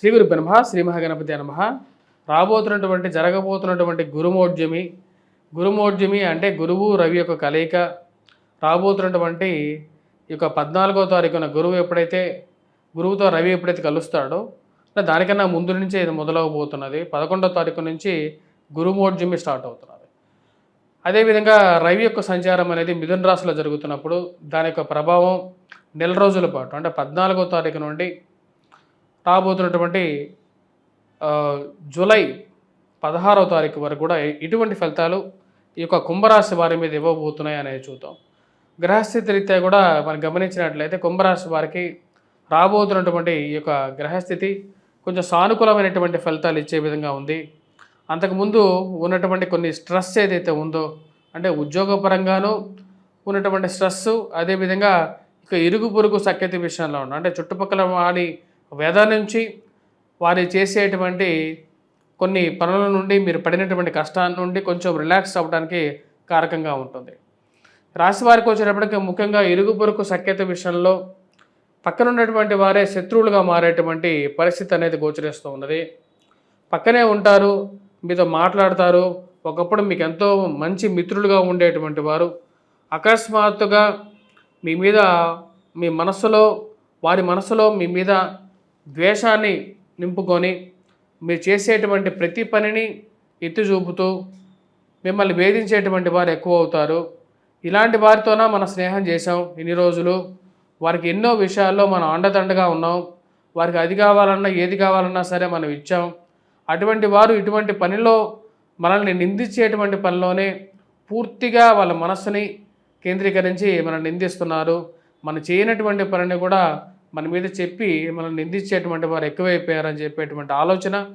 శ్రీ గురు బ్రహ్మ శ్రీ మహాగణపతి నమ. రాబోతున్నటువంటి జరగబోతున్నటువంటి గురుమోడ్యమి గురుమోడ్యమి అంటే గురువు రవి యొక్క కలయిక. రాబోతున్నటువంటి ఈ యొక్క పద్నాలుగో తారీఖున గురువు ఎప్పుడైతే గురువుతో రవి ఎప్పుడైతే కలుస్తాడో దానికన్నా ముందు నుంచే ఇది మొదలవబోతున్నది. పదకొండో తారీఖు నుంచి గురుమోడ్యమి స్టార్ట్ అవుతున్నది. అదేవిధంగా రవి యొక్క సంచారం అనేది మిథున రాశిలో జరుగుతున్నప్పుడు దాని యొక్క ప్రభావం నెల రోజుల పాటు అంటే పద్నాలుగో తారీఖు నుండి రాబోతున్నటువంటి జూలై పదహారవ తారీఖు వరకు కూడా ఇటువంటి ఫలితాలు ఈ యొక్క కుంభరాశి వారి మీద ఇవ్వబోతున్నాయి అనేది చూద్దాం. గ్రహస్థితి రీత్యా కూడా మనం గమనించినట్లయితే కుంభరాశి వారికి రాబోతున్నటువంటి ఈ యొక్క గ్రహస్థితి కొంచెం సానుకూలమైనటువంటి ఫలితాలు ఇచ్చే విధంగా ఉంది. అంతకుముందు ఉన్నటువంటి కొన్ని స్ట్రెస్ ఏదైతే ఉందో అంటే ఉద్యోగపరంగాను ఉన్నటువంటి స్ట్రెస్ అదేవిధంగా ఇక ఇరుగు పొరుగు సఖ్యత విషయంలో ఉన్న అంటే చుట్టుపక్కల వాడి వ్యధ నుంచి వారి చేసేటువంటి కొన్ని పనుల నుండి మీరు పడినటువంటి కష్టాల నుండి కొంచెం రిలాక్స్ అవ్వడానికి కారకంగా ఉంటుంది. రాశి వారికి వచ్చేటప్పటికి ముఖ్యంగా ఇరుగు పొరుగు సఖ్యత విషయంలో పక్కన ఉన్నటువంటి వారే శత్రువులుగా మారేటువంటి పరిస్థితి అనేది గోచరిస్తూ ఉన్నది. పక్కనే ఉంటారు మీతో మాట్లాడతారు ఒకప్పుడు మీకు ఎంతో మంచి మిత్రులుగా ఉండేటువంటి వారు. అకస్మాత్తుగా మీ మీద మీ మనసులో వారి మనసులో మీ మీద ద్వేషాన్ని నింపుకొని మీరు చేసేటువంటి ప్రతి పనిని ఎత్తి చూపుతూ మిమ్మల్ని వేధించేటువంటి వారు ఎక్కువ అవుతారు ఇలాంటి వారితోన మనం స్నేహం చేసాం ఇన్ని రోజులు. వారికి ఎన్నో విషయాల్లో మనం అండదండగా ఉన్నాం. వారికి అది కావాలన్నా ఏది కావాలన్నా సరే మనం ఇచ్చాం. అటువంటి వారు ఇటువంటి పనిలో మనల్ని నిందించేటువంటి పనిలోనే పూర్తిగా వాళ్ళ మనస్సుని కేంద్రీకరించి మనం నిందిస్తున్నారు. మనం చేయనటువంటి పనిని కూడా మన మీద చెప్పి మనం నిందించేటువంటి వారు ఎక్కువైపోయారని చెప్పేటువంటి ఆలోచన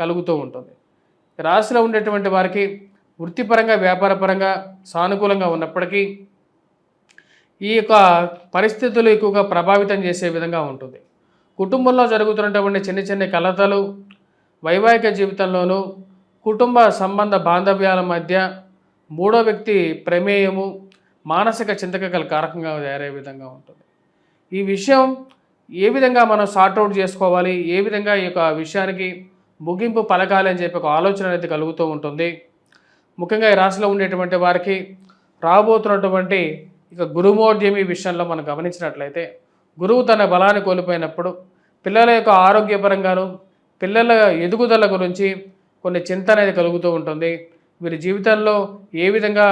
కలుగుతూ ఉంటుంది. రాశిలో ఉండేటువంటి వారికి వృత్తిపరంగా వ్యాపారపరంగా సానుకూలంగా ఉన్నప్పటికీ ఈ యొక్క పరిస్థితులు ఎక్కువగా ప్రభావితం చేసే విధంగా ఉంటుంది. కుటుంబంలో జరుగుతున్నటువంటి చిన్న చిన్న కలతలు వైవాహిక జీవితంలోనూ కుటుంబ సంబంధ బాంధవ్యాల మధ్య మూడో వ్యక్తి ప్రమేయము మానసిక చింతక కారకంగా తయారయ్యే విధంగా ఉంటుంది. ఈ విషయం ఏ విధంగా మనం సార్ట్అవుట్ చేసుకోవాలి? ఏ విధంగా ఈ యొక్క విషయానికి ముగింపు పలకాలి అని చెప్పి ఒక ఆలోచన అనేది కలుగుతూ ఉంటుంది. ముఖ్యంగా ఈ రాశిలో ఉండేటువంటి వారికి రాబోతున్నటువంటి ఇక గురుమోర్జమి విషయంలో మనం గమనించినట్లయితే గురువు తన బలాన్ని కోల్పోయినప్పుడు పిల్లల యొక్క ఆరోగ్యపరంగాను పిల్లల ఎదుగుదల గురించి కొన్ని చింత అనేది కలుగుతూ ఉంటుంది. వీరి జీవితంలో ఏ విధంగా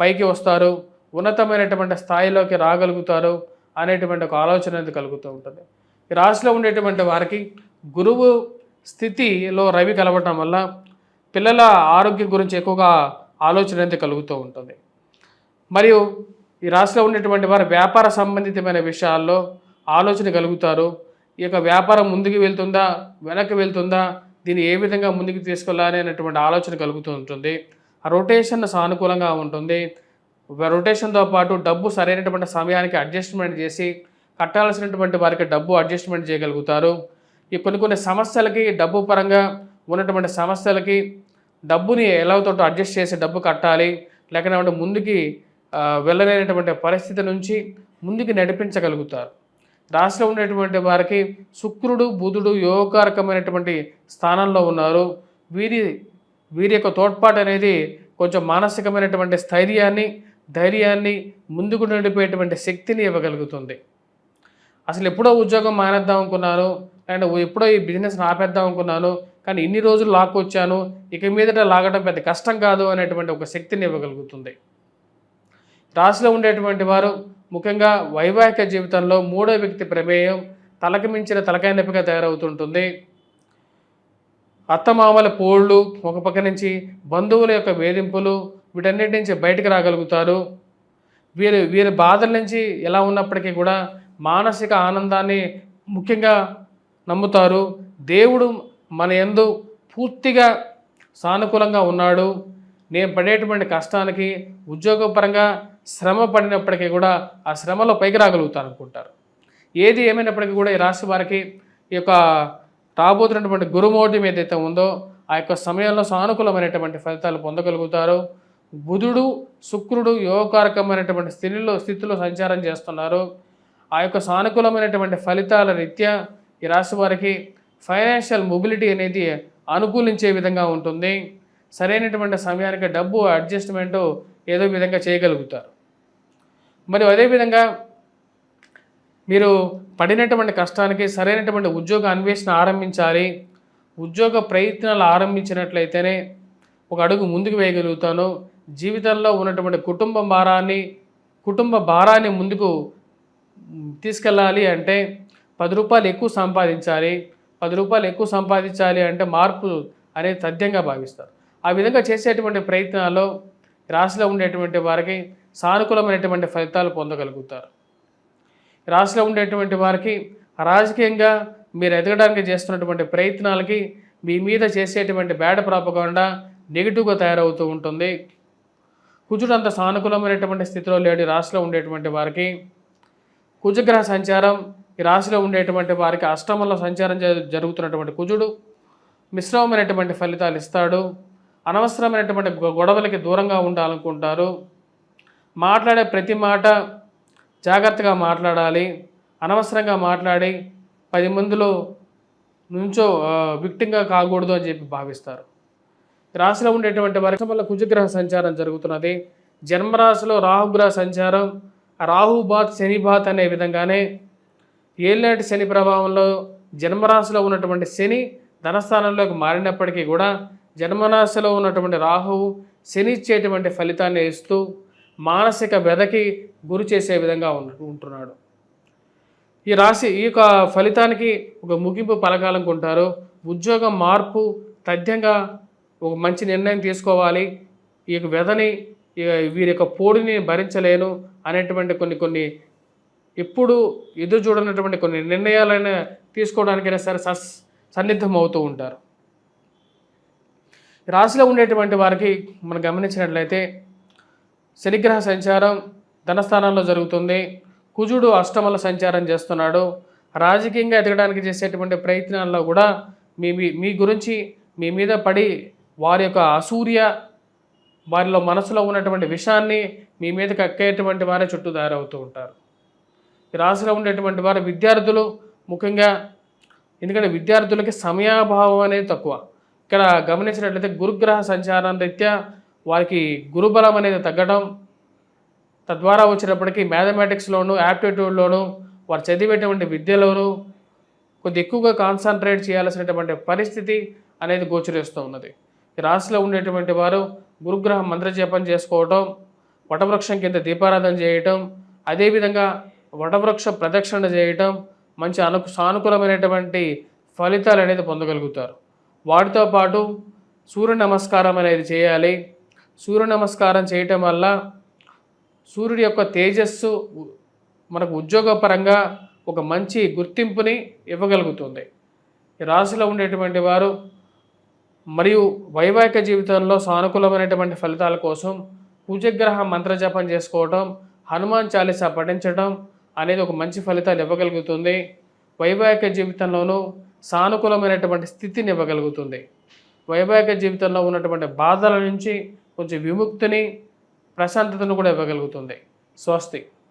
పైకి వస్తారు? ఉన్నతమైనటువంటి స్థాయిలోకి రాగలుగుతారు? అనేటువంటి ఒక ఆలోచన అనేది కలుగుతూ ఉంటుంది. ఈ రాశిలో ఉండేటువంటి వారికి గురువు స్థితిలో రవి కలవటం వల్ల పిల్లల ఆరోగ్యం గురించి ఎక్కువగా ఆలోచన అనేది కలుగుతూ ఉంటుంది. మరియు ఈ రాశిలో ఉండేటువంటి వారు వ్యాపార సంబంధితమైన విషయాల్లో ఆలోచన కలుగుతారు. ఈ యొక్క వ్యాపారం ముందుకు వెళ్తుందా వెనక్కి వెళ్తుందా దీన్ని ఏ విధంగా ముందుకు తీసుకెళ్ళాలి అనేటువంటి ఆలోచన కలుగుతూ ఉంటుంది. ఆ రొటేషన్ సానుకూలంగా ఉంటుంది. రొటేషన్తో పాటు డబ్బు సరైనటువంటి సమయానికి అడ్జస్ట్మెంట్ చేసి కట్టాల్సినటువంటి వారికి డబ్బు అడ్జస్ట్మెంట్ చేయగలుగుతారు. ఈ కొన్ని కొన్ని సమస్యలకి డబ్బు పరంగా ఉన్నటువంటి సమస్యలకి డబ్బుని ఎలాతో అడ్జస్ట్ చేసి డబ్బు కట్టాలి లేకపోతే ముందుకి వెళ్ళలేనటువంటి పరిస్థితి నుంచి ముందుకు నడిపించగలుగుతారు. రాశిలో ఉండేటువంటి వారికి శుక్రుడు బుధుడు యోగకారకమైనటువంటి స్థానంలో ఉన్నారు. వీరి వీరి యొక్క తోడ్పాటు అనేది కొంచెం మానసికమైనటువంటి స్థైర్యాన్ని ధైర్యాన్ని ముందుకు నడిపేటువంటి శక్తిని ఇవ్వగలుగుతుంది. అసలు ఎప్పుడో ఉద్యోగం మానేద్దాం అనుకున్నాను అండ్ ఎప్పుడో ఈ బిజినెస్ ఆపేద్దాం అనుకున్నాను కానీ ఇన్ని రోజులు లాక్కొచ్చాను ఇక మీదట లాగడం పెద్ద కష్టం కాదు అనేటువంటి ఒక శక్తిని ఇవ్వగలుగుతుంది. రాశిలో ఉండేటువంటి వారు ముఖ్యంగా వైవాహిక జీవితంలో మూడో వ్యక్తి ప్రమేయం తలకి మించిన తలకాయ నొప్పిగా తయారవుతుంటుంది. అత్తమామల పోళ్ళు ఒక పక్క నుంచి బంధువుల యొక్క వేధింపులు వీటన్నిటి నుంచి బయటకు రాగలుగుతారు. వీరి వీరి బాధల నుంచి ఎలా ఉన్నప్పటికీ కూడా మానసిక ఆనందాన్ని ముఖ్యంగా నమ్ముతారు. దేవుడు మన ఎందు పూర్తిగా సానుకూలంగా ఉన్నాడు. నేను పడేటువంటి కష్టానికి ఉద్యోగపరంగా శ్రమ పడినప్పటికీ కూడా ఆ శ్రమలో పైకి రాగలుగుతారు అనుకుంటారు. ఏది ఏమైనప్పటికీ కూడా ఈ రాశి వారికి ఈ యొక్క రాబోతున్నటువంటి గురుమోటం ఏదైతే ఉందో ఆ యొక్క సమయంలో సానుకూలమైనటువంటి ఫలితాలు పొందగలుగుతారు. బుధుడు శుక్రుడు యోగకారకమైనటువంటి స్థితిలో స్థితిలో సంచారం చేస్తున్నారు. ఆ యొక్క సానుకూలమైనటువంటి ఫలితాల రీత్యా ఈ రాశి వారికి ఫైనాన్షియల్ మొబిలిటీ అనేది అనుకూలించే విధంగా ఉంటుంది. సరైనటువంటి సమయానికి డబ్బు అడ్జస్ట్మెంట్ ఏదో విధంగా చేయగలుగుతారు. మరియు అదేవిధంగా మీరు పడినటువంటి కష్టానికి సరైనటువంటి ఉద్యోగ అన్వేషణ ఆరంభించాలి. ఉద్యోగ ప్రయత్నాలు ఆరంభించినట్లయితేనే ఒక అడుగు ముందుకు వేయగలుగుతాను జీవితంలో ఉన్నటువంటి కుటుంబ భారాన్ని కుటుంబ భారాన్ని ముందుకు తీసుకెళ్ళాలి అంటే పది రూపాయలు ఎక్కువ సంపాదించాలి. పది రూపాయలు ఎక్కువ సంపాదించాలి అంటే మార్పు అనేది తథ్యంగా భావిస్తారు. ఆ విధంగా చేసేటువంటి ప్రయత్నాల్లో రాశిలో ఉండేటువంటి వారికి సానుకూలమైనటువంటి ఫలితాలు పొందగలుగుతారు. రాశిలో ఉండేటువంటి వారికి రాజకీయంగా మీరు ఎదగడానికి చేస్తున్నటువంటి ప్రయత్నాలకి మీ మీద చేసేటువంటి బేడ ప్రాపకుండా నెగిటివ్గా తయారవుతూ ఉంటుంది. కుజుడు అంత సానుకూలమైనటువంటి స్థితిలో లేడు. రాశిలో ఉండేటువంటి వారికి కుజగ్రహ సంచారం ఈ రాశిలో ఉండేటువంటి వారికి అష్టమంలో సంచారం జరుగుతున్నటువంటి కుజుడు మిశ్రమమైనటువంటి ఫలితాలు ఇస్తాడు. అనవసరమైనటువంటి గొ- గొడవలకి దూరంగా ఉండాలనుకుంటారు. మాట్లాడే ప్రతి మాట జాగ్రత్తగా మాట్లాడాలి. అనవసరంగా మాట్లాడి పది మందిలో నుంచో విక్టింగా కాకూడదు అని చెప్పి భావిస్తారు. రాశిలో ఉండేటువంటి వారి వల్ల కుజగ్రహ సంచారం జరుగుతున్నది. జన్మరాశిలో రాహుగ్రహ సంచారం రాహుబాత్ శనిబాత్ అనే విధంగానే ఏళ్ళనాటి శని ప్రభావంలో జన్మరాశిలో ఉన్నటువంటి శని ధనస్థానంలోకి మారినప్పటికీ కూడా జన్మరాశిలో ఉన్నటువంటి రాహువు శని ఇచ్చేటువంటి ఫలితాన్ని ఇస్తూ మానసిక వ్యధకి గురి చేసే విధంగా ఉంటున్నాడు. ఈ రాశి ఈ యొక్క ఫలితానికి ఒక ముగింపు పలకాలనుకుంటారు. ఉద్యోగం మార్పు తథ్యంగా ఒక మంచి నిర్ణయం తీసుకోవాలి. ఈ యొక్క వ్యధని వీరి యొక్క పోడిని భరించలేను అనేటువంటి కొన్ని కొన్ని ఎప్పుడు ఎదురు చూడనటువంటి కొన్ని నిర్ణయాలైనా తీసుకోవడానికైనా సరే సస్ సన్నిద్ధం అవుతూ ఉంటారు. రాశిలో ఉండేటువంటి వారికి మనం గమనించినట్లయితే శనిగ్రహ సంచారం ధనస్థానంలో జరుగుతుంది. కుజుడు అష్టమల సంచారం చేస్తున్నాడు. రాజకీయంగా ఎదగడానికి చేసేటువంటి ప్రయత్నాల్లో కూడా మీ మీ- మీ గురించి మీ మీద పడి వారి యొక్క అసూర్య వారిలో మనసులో ఉన్నటువంటి విషయాన్ని మీ మీద కక్కేటువంటి వారే చుట్టూ తయారవుతూ ఉంటారు. ఈ రాశిలో ఉండేటువంటి వారు విద్యార్థులు ముఖ్యంగా ఎందుకంటే విద్యార్థులకి సమయాభావం అనేది తక్కువ. ఇక్కడ గమనించినట్లయితే గురుగ్రహ సంచారం రీత్యా వారికి గురుబలం అనేది తగ్గడం తద్వారా వచ్చినప్పటికీ మ్యాథమెటిక్స్లోను యాప్టిట్యూడ్లోను వారు చదివేటువంటి విద్యలోను కొద్ది ఎక్కువగా కాన్సన్ట్రేట్ చేయాల్సినటువంటి పరిస్థితి అనేది గోచరిస్తూ ఉన్నది. రాశిలో ఉండేటువంటి వారు గురుగ్రహం మంత్రజపం చేసుకోవటం వటవృక్షం కింద దీపారాధన చేయటం అదేవిధంగా వటవృక్ష ప్రదక్షిణ చేయటం మంచి అను సానుకూలమైనటువంటి ఫలితాలు అనేది పొందగలుగుతారు. వాటితో పాటు సూర్య నమస్కారం అనేది చేయాలి. సూర్య నమస్కారం చేయటం వల్ల సూర్యుడి యొక్క తేజస్సు మనకు ఉద్యోగపరంగా ఒక మంచి గుర్తింపుని ఇవ్వగలుగుతుంది. ఈ రాశిలో ఉండేటువంటి వారు మరియు వైవాహిక జీవితంలో సానుకూలమైనటువంటి ఫలితాల కోసం పూజగ్రహ మంత్రజపం చేసుకోవడం హనుమాన్ చాలీసా పఠించడం అనేది ఒక మంచి ఫలితాలు ఇవ్వగలుగుతుంది. వైవాహిక జీవితంలోనూ సానుకూలమైనటువంటి స్థితిని ఇవ్వగలుగుతుంది. వైవాహిక జీవితంలో ఉన్నటువంటి బాధల నుంచి కొంచెం విముక్తిని ప్రశాంతతను కూడా ఇవ్వగలుగుతుంది. స్వస్తి.